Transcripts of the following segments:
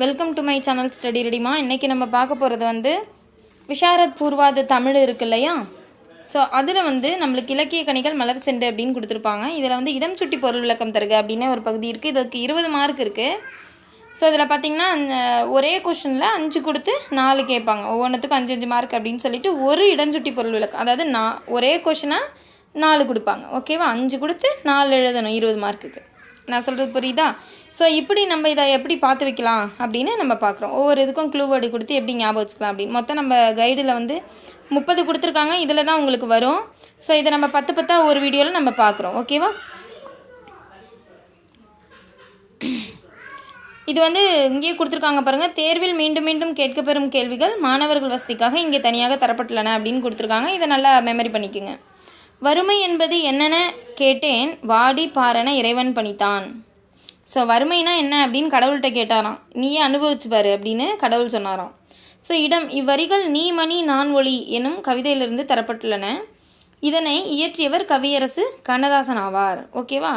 Welcome to my channel study ரெடிமா இன்றைக்கி நம்ம பார்க்க போகிறது வந்து விஷாரத் பூர்வாத தமிழ் இருக்கு இல்லையா? ஸோ அதில் வந்து நம்மளுக்கு இலக்கிய கணிகள் மலர் செண்டு அப்படின்னு கொடுத்துருப்பாங்க. இதில் வந்து இடம் சுட்டி பொருள் விளக்கம் தருக அப்படின்னு ஒரு பகுதி இருக்குது இதுக்கு இருபது மார்க் இருக்குது ஸோ இதில் பார்த்தீங்கன்னா அந்த ஒரே கொஷனில் அஞ்சு கொடுத்து நாலு கேட்பாங்க. ஒவ்வொன்றுத்துக்கும் அஞ்சு அஞ்சு மார்க் அப்படின்னு சொல்லிட்டு ஒரு இடஞ்சுட்டி பொருள் விளக்கம் அதாவது நான் ஒரே கொஷனாக நாலு கொடுப்பாங்க. ஓகேவா அஞ்சு கொடுத்து நாலு எழுதணும். இருபது மார்க்குக்கு நான் சொல்கிறது புரியுதா? ஸோ இப்படி நம்ம இதை எப்படி பார்த்து வைக்கலாம் அப்படின்னு நம்ம பார்க்குறோம். ஒவ்வொரு இதுக்கும் க்ளூ வேர்டு கொடுத்து எப்படி ஞாபகம் வச்சுக்கலாம் அப்படின்னு. மொத்தம் நம்ம கைடில் வந்து முப்பது கொடுத்துருக்காங்க. இதில் தான் உங்களுக்கு வரும். ஸோ இதை நம்ம பத்து பத்தாக ஒரு வீடியோவில் நம்ம பார்க்குறோம். ஓகேவா இது வந்து இங்கேயே கொடுத்துருக்காங்க பாருங்கள் தேர்வில் மீண்டும் மீண்டும் கேட்கப்பெறும் கேள்விகள் மாணவர்கள் வசதிக்காக இங்கே தனியாக தரப்பட்டுள்ளன அப்படின்னு கொடுத்துருக்காங்க. இதை நல்லா மெமரி பண்ணிக்கோங்க. வறுமை என்பது என்னென்ன? கேட்டேன் வாடி பாறன இறைவன் பணித்தான். ஸோ வறுமைனா என்ன அப்படின்னு கடவுள்கிட்ட கேட்டாராம். நீயே அனுபவிச்சு பாரு அப்படின்னு கடவுள் சொன்னாராம். ஸோ இடம் இவ்வரிகள் நீ மணி நான் ஒளி எனும் கவிதையிலிருந்து தரப்பட்டுள்ளன. இதனை இயற்றியவர் கவியரசு கண்ணதாசன் ஆவார். ஓகேவா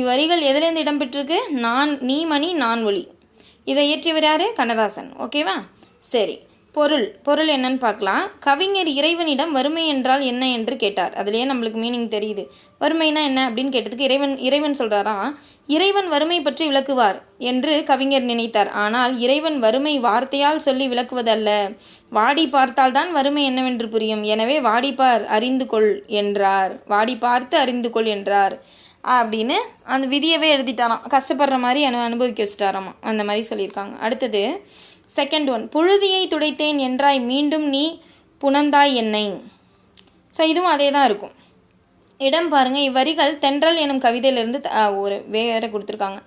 இவ்வரிகள் எதுலேருந்து இடம்பெற்றிருக்கு நான் நீ மணி நான் ஒளி. இதை இயற்றியவர் யார்? கண்ணதாசன். ஓகேவா சரி. பொருள் பொருள் என்னன்னு பார்க்கலாம். கவிஞர் இறைவனிடம் வறுமை என்றால் என்ன என்று கேட்டார். அதுலேயே நம்மளுக்கு மீனிங் தெரியுது. வறுமைனா என்ன அப்படின்னு கேட்டதுக்கு இறைவன் இறைவன் சொல்கிறாராம் இறைவன் வறுமை பற்றி விளக்குவார் என்று கவிஞர் நினைத்தார். ஆனால் இறைவன் வறுமை வார்த்தையால் சொல்லி விளக்குவதல்ல. வாடி பார்த்தால்தான் வறுமை என்னவென்று புரியும். எனவே வாடிப்பார் அறிந்து கொள் என்றார். வாடி பார்த்து அறிந்து கொள் என்றார். அப்படின்னு அந்த விதியவே எழுதிட்டாராம். கஷ்டப்படுற மாதிரி அனு அனுபவிக்க வச்சுட்டாராமா அந்த மாதிரி சொல்லியிருக்காங்க. அடுத்தது செகண்ட் ஒன் புழுதியை துடைத்தேன் என்றாய் மீண்டும் நீ புனந்தாய் என்னை. ஸோ இதுவும் அதே தான் இருக்கும். இடம் பாருங்கள் இவ்வரிகள் தென்றல் எனும் கவிதையிலிருந்து ஒரு வேற கொடுத்துருக்காங்க.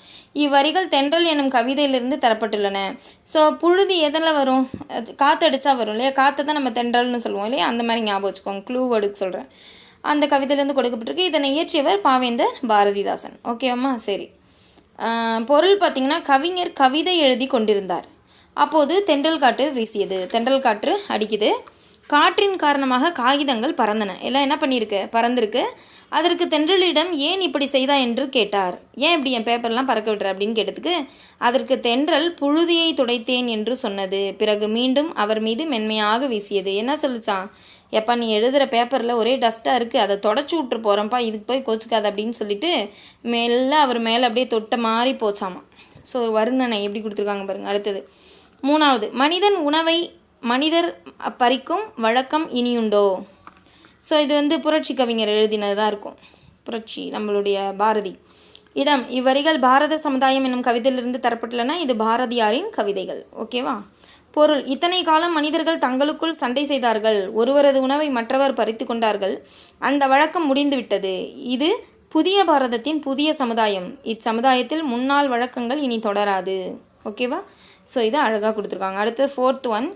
இவ்வரிகள் தென்றல் எனும் கவிதையிலிருந்து தரப்பட்டுள்ளன. ஸோ புழுதி எதில் வரும்? அது காற்றடிச்சா வரும் இல்லையா? காற்றை தான் நம்ம தென்றல்னு சொல்லுவோம் இல்லையா? அந்த மாதிரி ஞாபகம் வச்சுக்கோங்க. க்ளூ வேர்டுக்கு சொல்கிறேன் அந்த கவிதையிலேருந்து கொடுக்கப்பட்டிருக்கு. இதனை இயற்றியவர் பாவேந்தர் பாரதிதாசன். ஓகேவாம்மா சரி. பொருள் பார்த்திங்கன்னா கவிஞர் கவிதை எழுதி கொண்டிருந்தார். அப்போது தென்றல் காற்று வீசியது. தென்றல் காற்று அடிக்குது. காற்றின் காரணமாக காகிதங்கள் பறந்தன. எல்லாம் என்ன பண்ணியிருக்கு? பறந்திருக்கு. அதற்கு தென்றலிடம் ஏன் இப்படி செய்தா என்று கேட்டார். ஏன் இப்படி என் பேப்பர்லாம் பறக்க விடுற அப்படின்னு கேட்டதுக்கு அதற்கு தென்றல் புழுதியை துடைத்தேன் என்று சொன்னது. பிறகு மீண்டும் அவர் மீது மென்மையாக வீசியது. என்ன சொல்லிச்சான் எப்பா நீ எழுதுகிற பேப்பரில் ஒரே டஸ்ட்டாக இருக்குது அதை தொடச்சி விட்டு போகிறேன்ப்பா இதுக்கு போய் கோச்சிக்காத அப்படின்னு சொல்லிட்டு மெல்ல அவர் மேலே அப்படியே தொட்ட மாதிரி போச்சாமா ஸோ வருணனை எப்படி கொடுத்துருக்காங்க பாருங்கள் அடுத்தது. மூணாவது மனிதன் உணவை மனிதர் பறிக்கும் வழக்கம் இனியுண்டோ? ஸோ இது வந்து புரட்சி கவிஞர் எழுதினது தான் இருக்கும். புரட்சி நம்மளுடைய பாரதி. இடம் இவ்வரிகள் பாரத சமுதாயம் என்னும் கவிதையிலிருந்து தரப்பட்டுள்ளன. இது பாரதியாரின் கவிதைகள். ஓகேவா பொருள் இத்தனை காலம் மனிதர்கள் தங்களுக்குள் சண்டை செய்தார்கள். ஒருவரது உணவை மற்றவர் பறித்து கொண்டார்கள். அந்த வழக்கம் முடிந்துவிட்டது. இது புதிய பாரதத்தின் புதிய சமுதாயம். இச்சமுதாயத்தில் முன்னாள் வழக்கங்கள் இனி தொடராது. ஓகேவா ஸோ இதை அழகாக கொடுத்துருக்காங்க. அடுத்து ஃபோர்த் ஒன்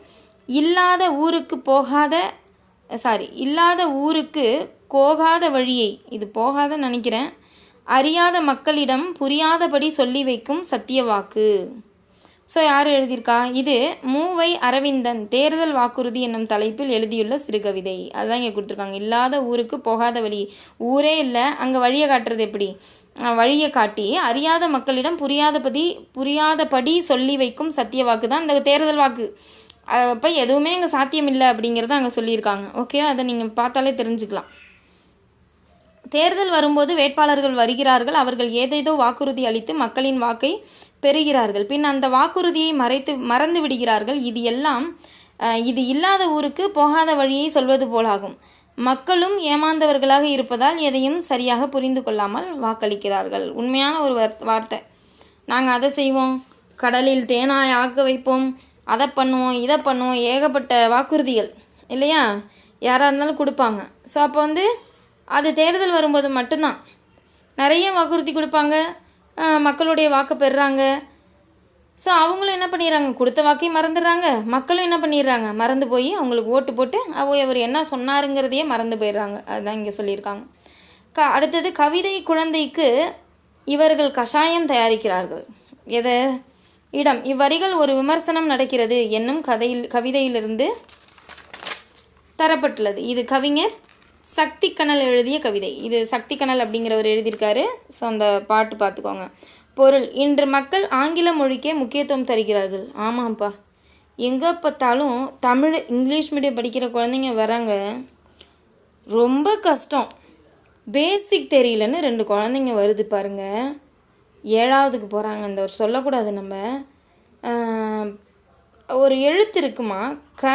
இல்லாத ஊருக்கு போகாத சாரி இல்லாத ஊருக்கு போகாத வழியை. இது போகாதன்னு நினைக்கிறேன். அறியாத மக்களிடம் புரியாதபடி சொல்லி வைக்கும் சத்திய வாக்கு. ஸோ யார் எழுதியிருக்கா? இது மூவை அரவிந்தன் தேர்தல் வாக்குறுதி என்னும் தலைப்பில் எழுதியுள்ள சிறுகவிதை. அதுதான் இங்கே கொடுத்துருக்காங்க. இல்லாத ஊருக்கு போகாத வழி. ஊரே இல்லை. அங்கே வழியை காட்டுறது எப்படி? வழியை காட்டி அறியாத மக்களிடம் புரியாதபடி புரியாதபடி சொல்லி வைக்கும் சத்திய வாக்கு தான் இந்த தேர்தல் வாக்கு. அப்போ எதுவுமே அங்கே சாத்தியம் இல்லை அப்படிங்கிறத அங்கே சொல்லியிருக்காங்க. ஓகே அதை நீங்கள் பார்த்தாலே தெரிஞ்சுக்கலாம். தேர்தல் வரும்போது வேட்பாளர்கள் வருகிறார்கள். அவர்கள் ஏதேதோ வாக்குறுதி அளித்து மக்களின் வாக்கை பெறுகிறார்கள். பின் அந்த வாக்குறுதியை மறைத்து மறந்து விடுகிறார்கள். இது எல்லாம் இது இல்லாத ஊருக்கு போகாத வழியை சொல்வது போலாகும். மக்களும் ஏமாந்தவர்களாக இருப்பதால் எதையும் சரியாக புரிந்து கொள்ளாமல் வாக்களிக்கிறார்கள். உண்மையான ஒரு வார்த்தை. நாங்கள் அதை செய்வோம். கடலில் தேனாய் ஆக்க வைப்போம். அதை பண்ணுவோம் இதை பண்ணுவோம். ஏகப்பட்ட வாக்குறுதிகள். இல்லையா? யாராக இருந்தாலும் கொடுப்பாங்க. ஸோ அப்போ வந்து அது தேர்தல் வரும்போது மட்டும்தான். நிறைய வாக்குறுதி கொடுப்பாங்க. மக்களுடைய வாக்கு பெறுறாங்க. ஸோ அவங்களும் என்ன பண்ணிடுறாங்க? கொடுத்த வாக்கையும் மறந்துடுறாங்க. மக்களும் என்ன பண்ணிடுறாங்க? மறந்து போய் அவங்களுக்கு ஓட்டு போட்டு அவ அவர் என்ன சொன்னாருங்கிறதையே மறந்து போயிடுறாங்க. அதுதான் இங்கே சொல்லியிருக்காங்க. க அடுத்தது கவிதை குழந்தைக்கு இவர்கள் கஷாயம் தயாரிக்கிறார்கள். எதை? இடம். இவ்வரிகள் ஒரு விமர்சனம் நடக்கிறது என்னும் கதையில் கவிதையிலிருந்து தரப்பட்டுள்ளது. இது கவிஞர் சக்தி கணல் எழுதிய கவிதை. இது சக்தி கணல் அப்படிங்கிறவர் எழுதியிருக்காரு. ஸோ அந்த பாட்டு பார்த்துக்கோங்க. பொருள் இன்று மக்கள் ஆங்கில மொழிக்கே முக்கியத்துவம் தருகிறார்கள். ஆமாம்ப்பா எங்கே பார்த்தாலும் தமிழ் இங்கிலீஷ் மீடியம் படிக்கிற குழந்தைங்க வராங்க. ரொம்ப கஷ்டம். பேசிக் தெரியலன்னு ரெண்டு குழந்தைங்க வருது பாருங்க. ஏழாவதுக்கு போகிறாங்க அந்த ஒரு சொல்லக்கூடாது நம்ம. ஒரு எழுத்து இருக்குமா? க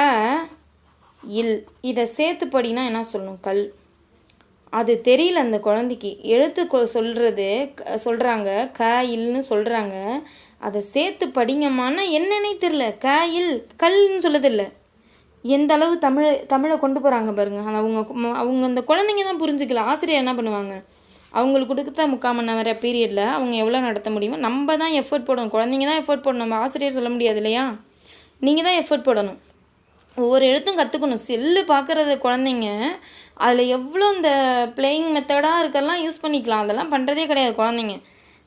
இல். இதை சேர்த்து படினா என்ன சொல்லணும்? கல். அது தெரியல அந்த குழந்தைக்கு. எழுத்து கொ- சொல்கிறாங்க க- க இல்னு சொல்கிறாங்க அதை சேர்த்து படிங்கம்மான்னா என்னன்னே தெரில க இல் கல்னு சொல்லதில்ல எந்த அளவு தமிழை தமிழை கொண்டு போகிறாங்க பாருங்க. அவங்க ம- அவங்க அந்த குழந்தைங்க தான் புரிஞ்சுக்கல. ஆசிரியர் என்ன பண்ணுவாங்க? அவங்களுக்கு கொடுத்த முக்கால் மணி நேர பீரியடில் அவங்க எவ்வளோ நடத்த முடியுமோ நம்ம தான் எஃபர்ட் போடணும். குழந்தைங்க தான் எஃபர்ட் போடணும். நம்ம ஆசிரியர் சொல்ல முடியாது இல்லையா? நீங்கள் தான் எஃபர்ட் போடணும். ஒவ்வொரு எழுத்தும் கற்றுக்கணும் செல்லு பார்க்குறது குழந்தைங்க அதில் எவ்வளோ இந்த பிளேயிங் மெத்தடாக இருக்கெல்லாம் யூஸ் பண்ணிக்கலாம். அதெல்லாம் பண்ணுறதே கிடையாது குழந்தைங்க.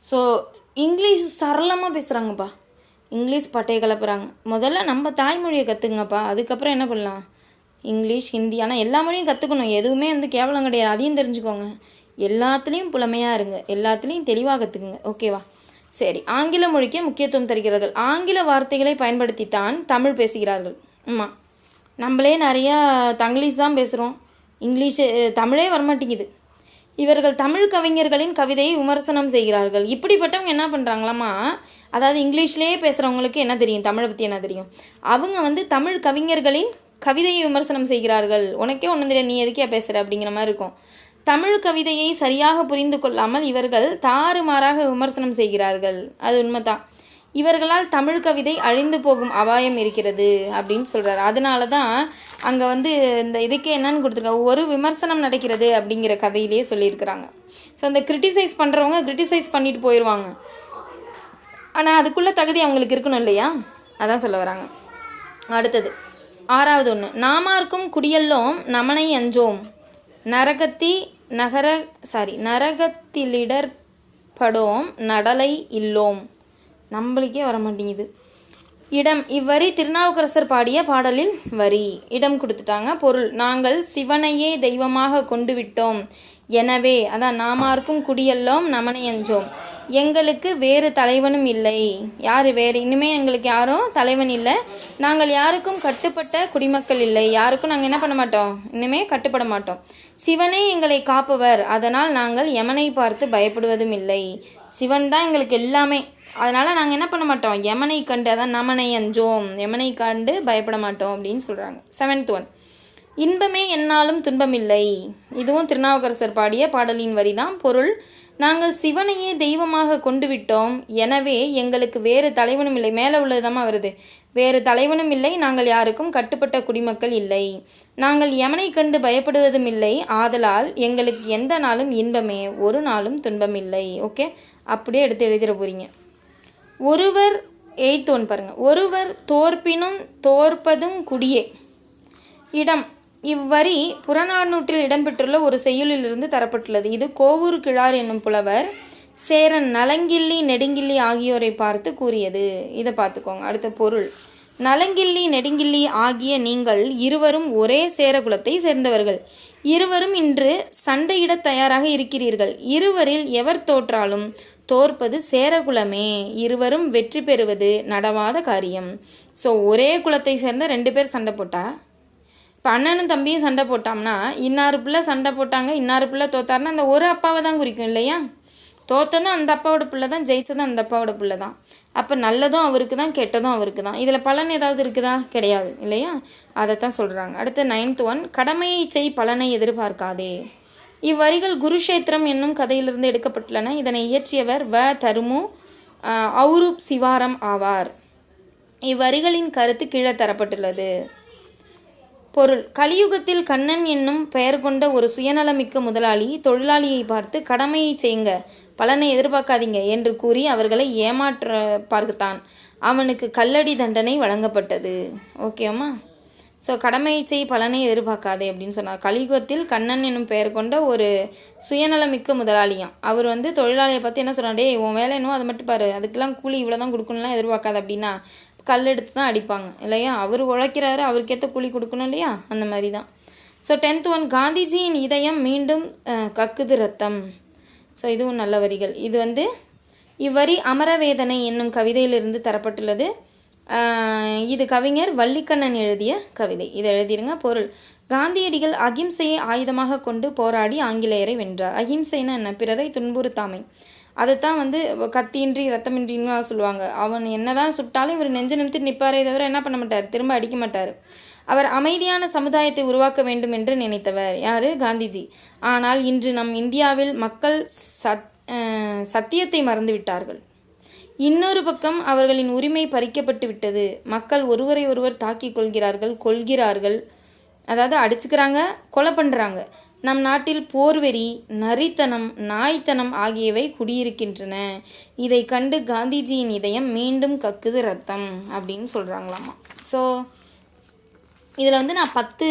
ஸோ இங்கிலீஷ் சரளமாக பேசுகிறாங்கப்பா இங்கிலீஷ் பட்டையை கிளப்புறாங்க. முதல்ல நம்ம தாய்மொழியை கற்றுங்கப்பா அதுக்கப்புறம் என்ன பண்ணலாம்? இங்கிலீஷ் ஹிந்தி ஆனால் எல்லா மொழியும் கற்றுக்கணும் எதுவுமே வந்து கேவலம் கிடையாது. அதையும் தெரிஞ்சுக்கோங்க. எல்லாத்துலேயும் புலமையாக இருங்க. எல்லாத்துலேயும் தெளிவாக கற்றுக்குங்க ஓகேவா சரி. ஆங்கில மொழிக்கே முக்கியத்துவம் தருகிறார்கள் ஆங்கில வார்த்தைகளை பயன்படுத்தித்தான் தமிழ் பேசுகிறார்கள். ஆமாம் நம்மளே நிறையா தங்கிலீஷ் தான் பேசுகிறோம் இங்கிலீஷு தமிழே வரமாட்டேங்குது. இவர்கள் தமிழ் கவிஞர்களின் கவிதையை விமர்சனம் செய்கிறார்கள். இப்படிப்பட்டவங்க என்ன பண்ணுறாங்களாமா அதாவது இங்கிலீஷ்லேயே பேசுகிறவங்களுக்கு என்ன தெரியும்? தமிழை பற்றி என்ன தெரியும்? அவங்க வந்து தமிழ் கவிஞர்களின் கவிதையை விமர்சனம் செய்கிறார்கள். உனக்கே ஒன்றும் தெரியாது. நீ எதுக்கே பேசுகிற அப்படிங்கிற மாதிரி இருக்கும். தமிழ் கவிதையை சரியாக புரிந்து கொள்ளாமல் இவர்கள் தாறுமாறாக விமர்சனம் செய்கிறார்கள். அது உண்மைதான். இவர்களால் தமிழ் கவிதை அழிந்து போகும் அபாயம் இருக்கிறது அப்படின்னு சொல்கிறார் அதனால தான் அங்கே வந்து இந்த இதுக்கே என்னன்னு கொடுத்துருக்காங்க. ஒரு விமர்சனம் நடக்கிறது அப்படிங்கிற கதையிலேயே சொல்லியிருக்கிறாங்க. ஸோ அந்த கிரிட்டிசைஸ் பண்ணுறவங்க கிரிட்டிசைஸ் பண்ணிட்டு போயிடுவாங்க ஆனால் அதுக்குள்ள தகுதி அவங்களுக்கு இருக்கணும் இல்லையா? அதான் சொல்ல வராங்க. அடுத்தது ஆறாவது ஒன்று நாமார்க்கும் குடியல்லோம் நமனை அஞ்சோம். நரகத்தி நகர சாரி நரகத்திலிடற்படோம் நடலை இல்லோம். நம்மளுக்கே வர மாட்டேங்குது இடம் இவ்வரி திருநாவுக்கரசர் பாடிய பாடலில் வரி. இடம் கொடுத்துட்டாங்க பொருள். நாங்கள் சிவனையே தெய்வமாக கொண்டு விட்டோம் எனவே அதான் நாமார்க்கும் குடியல்லோம் நமனை அஞ்சோம். எங்களுக்கு வேறு தலைவனும் இல்லை. யார் வேறு? இன்னுமே எங்களுக்கு யாரும் தலைவன் இல்லை. நாங்கள் யாருக்கும் கட்டுப்பட்ட குடிமக்கள் இல்லை. யாருக்கும் நாங்கள் என்ன பண்ண மாட்டோம்? இன்னுமே கட்டுப்பட மாட்டோம். சிவனே எங்களை காப்பவர். அதனால் நாங்கள் யமனை பார்த்து பயப்படுவதும் இல்லை. சிவன் தான் எங்களுக்கு எல்லாமே. அதனால் நாங்கள் என்ன பண்ண மாட்டோம்? யமனை கண்டு அதான் நமனை அஞ்சோம். யமனை கண்டு பயப்பட மாட்டோம் அப்படின்னு சொல்கிறாங்க செவன்த் ஒன் இன்பமே என்னாலும் துன்பமில்லை. இதுவும் திருநாவுக்கரசர் பாடிய பாடலின் வரி தான் பொருள் நாங்கள் சிவனையே தெய்வமாக கொண்டு விட்டோம் எனவே எங்களுக்கு வேறு தலைவனும் இல்லை. மேலே உள்ளதுதான் வருது. வேறு தலைவனும் இல்லை. நாங்கள் யாருக்கும் கட்டுப்பட்ட குடிமக்கள் இல்லை. நாங்கள் எமனை கண்டு பயப்படுவதும் இல்லை. ஆதலால் எங்களுக்கு எந்த நாளும் இன்பமே ஒரு நாளும் துன்பம் இல்லை. ஓகே? அப்படியே எடுத்து எழுதிட போறீங்க. ஒருவர் எயித் ஒன் பாருங்கள் ஒருவர் தோற்பினும் தோற்பதும் குடியே. இடம். இவ்வரி புறநானூற்றில் இடம்பெற்றுள்ள ஒரு செய்யுளிலிருந்து தரப்பட்டுள்ளது. இது கோவூர் கிழார் என்னும் புலவர் சேரன் நலங்கிள்ளி நெடுங்கிள்ளி ஆகியோரை பார்த்து கூறியது. இதை பார்த்துக்கோங்க. அடுத்த பொருள். நலங்கிள்ளி நெடுங்கிள்ளி ஆகிய நீங்கள் இருவரும் ஒரே சேர குலத்தை சேர்ந்தவர்கள். இருவரும் இன்று சண்டையிடத் தயாராக இருக்கிறீர்கள். இருவரில் எவர் தோற்றாலும் தோற்பது சேரகுலமே இருவரும் வெற்றி பெறுவது நடவாத காரியம். ஸோ ஒரே குலத்தை சேர்ந்த ரெண்டு பேர் சண்டை போட்டா? இப்போ அண்ணனும் தம்பியும் சண்டை போட்டோம்னா இன்னாறு பிள்ளை சண்டை போட்டாங்க இன்னாறு பிள்ளை தோத்தாருன்னா அந்த ஒரு அப்பாவை தான் குறிக்கும் இல்லையா? தோத்ததும் அந்த அப்பாவோட பிள்ளை தான் ஜெயிச்சதும் அந்த அப்பாவோட பிள்ளை தான். அப்போ நல்லதும் அவருக்கு தான் கெட்டதும் அவருக்கு தான். இதில் பலன் ஏதாவது இருக்குதா? கிடையாது இல்லையா? அதைத்தான் சொல்கிறாங்க அடுத்து நைன்த் ஒன் கடமையை செய் பலனை எதிர்பார்க்காதே. இவ்வரிகள் குருஷேத்திரம் என்னும் கதையிலிருந்து எடுக்கப்பட்டுள்ளன. இதனை இயற்றியவர் வ. தருமு அவுரூப் ஔரூப் சிவாரம் ஆவார். இவ்வரிகளின் கருத்து கீழே தரப்பட்டுள்ளது. பொருள். கலியுகத்தில் கண்ணன் என்னும் பெயர் கொண்ட ஒரு சுயநலமிக்க முதலாளி தொழிலாளியை பார்த்து கடமையை செய்யுங்க. பலனை எதிர்பார்க்காதீங்க என்று கூறி அவர்களை ஏமாற்ற பார்த்தான். அவனுக்கு கல்லடி தண்டனை வழங்கப்பட்டது. ஓகேம்மா ஸோ கடமையை செய் பலனை எதிர்பார்க்காதே அப்படின்னு சொன்னார். கலியுகத்தில் கண்ணன் என்னும் பெயர் கொண்ட ஒரு சுயநலமிக்க முதலாளியாம். அவர் வந்து தொழிலாளியை பார்த்து என்ன சொன்னார் உன் வேலை என்னவோ அதை மட்டும் பாரு. அதுக்கெல்லாம் கூலி இவ்வளோ தான் கொடுக்கணும்லாம் எதிர்பார்க்காத அப்படின்னா கல் எடுத்து தான் அடிப்பாங்க இல்லையா? அவர் உழைக்கிறாரு அவருக்கேற்ற கூலி கொடுக்கணும் இல்லையா? அந்த மாதிரி தான் ஸோ டென்த் ஒன் காந்திஜியின் இதயம் மீண்டும் கக்குது ரத்தம். ஸோ இதுவும் நல்ல வரிகள். இது வந்து இவ்வரி அமரவேதனை என்னும் கவிதையிலிருந்து தரப்பட்டுள்ளது. இது கவிஞர் வள்ளிக்கண்ணன் எழுதிய கவிதை. இதை எழுதிருங்க. பொருள். காந்தியடிகள் அகிம்சையை ஆயுதமாக கொண்டு போராடி ஆங்கிலேயரை வென்றார். அகிம்சைன்னா என்ன? பிறரை துன்புறுத்தாமை. அதைத்தான் வந்து கத்தியின்றி ரத்தமின்றின்னு சொல்லுவாங்க. அவன் என்னதான் சுட்டாலும் இவர் நெஞ்சு நிமித்து நிற்பாரே தவிர என்ன பண்ண மாட்டார்? திரும்ப அடிக்க மாட்டார். அவர் அமைதியான சமுதாயத்தை உருவாக்க வேண்டும் என்று நினைத்தவர் யார்? காந்திஜி. ஆனால் இன்று நம் இந்தியாவில் மக்கள் சத் சத்தியத்தை மறந்துவிட்டார்கள் இன்னொரு பக்கம் அவர்களின் உரிமை பறிக்கப்பட்டு விட்டது. மக்கள் ஒருவரை ஒருவர் தாக்கிக் கொள்கிறார்கள் கொள்கிறார்கள் அதாவது அடிச்சுக்கிறாங்க கொலை பண்ணுறாங்க நம் நாட்டில் போர்வெறி நரித்தனம் நாய்த்தனம் ஆகியவை குடியிருக்கின்றன. இதை கண்டு காந்திஜியின் இதயம் மீண்டும் கக்குது ரத்தம் அப்படின்னு சொல்கிறாங்களாமா ஸோ இதில் வந்து நான் பத்து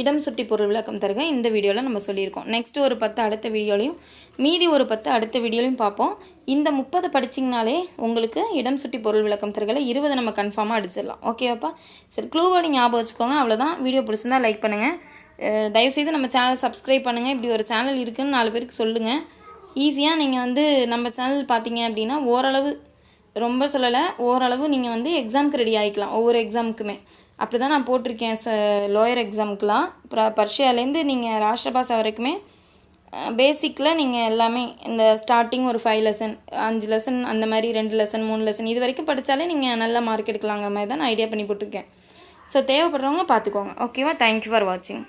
இடம் சுட்டி பொருள் விளக்கம் தருகேன் இந்த வீடியோவில் நம்ம சொல்லியிருக்கோம். நெக்ஸ்ட் ஒரு பத்து அடுத்த வீடியோலையும் மீதி ஒரு பத்து அடுத்த வீடியோலையும் பார்ப்போம். இந்த முப்பதை படிச்சிங்கனாலே உங்களுக்கு இடம் சுட்டி பொருள் விளக்கம் தருகல இருபது நம்ம கன்ஃபார்மாக அடிச்சிடலாம். ஓகேவாப்பா சரி க்ளூவோட ஞாபகம் வச்சுக்கோங்க. அவ்வளோதான் வீடியோ பிடிச்சிருந்தா லைக் பண்ணுங்கள் தயவுசெய்து நம்ம சேனல் சப்ஸ்கிரைப் பண்ணுங்கள் இப்படி ஒரு சேனல் இருக்குதுன்னு நாலு பேருக்கு சொல்லுங்கள் ஈஸியாக நீங்கள் வந்து நம்ம சேனல் பார்த்தீங்க அப்படின்னா ஓரளவு ரொம்ப சொல்லலை ஓரளவு நீங்கள் வந்து எக்ஸாமுக்கு ரெடி ஆகிக்கலாம் ஒவ்வொரு எக்ஸாமுக்குமே அப்படி தான் நான் போட்டிருக்கேன் ச லோயர் எக்ஸாமுக்கெலாம் அப்புறம் பர்ஷியாலேருந்து நீங்கள் ராஷ்டிரபாசா வரைக்குமே பேசிக்கில் நீங்கள் எல்லாமே இந்த ஸ்டார்டிங் ஒரு ஃபைவ் லெசன் அஞ்சு லெசன் அந்த மாதிரி ரெண்டு லெசன் மூணு லெசன் இது வரைக்கும் படித்தாலே நீங்கள் நல்ல மார்க் எடுக்கலாங்கிற மாதிரி தான் நான் ஐடியா பண்ணி போட்டிருக்கேன். ஸோ தேவைப்படுறவங்க பார்த்துக்கோங்க. ஓகேவா தேங்க்யூ ஃபார் வாட்சிங்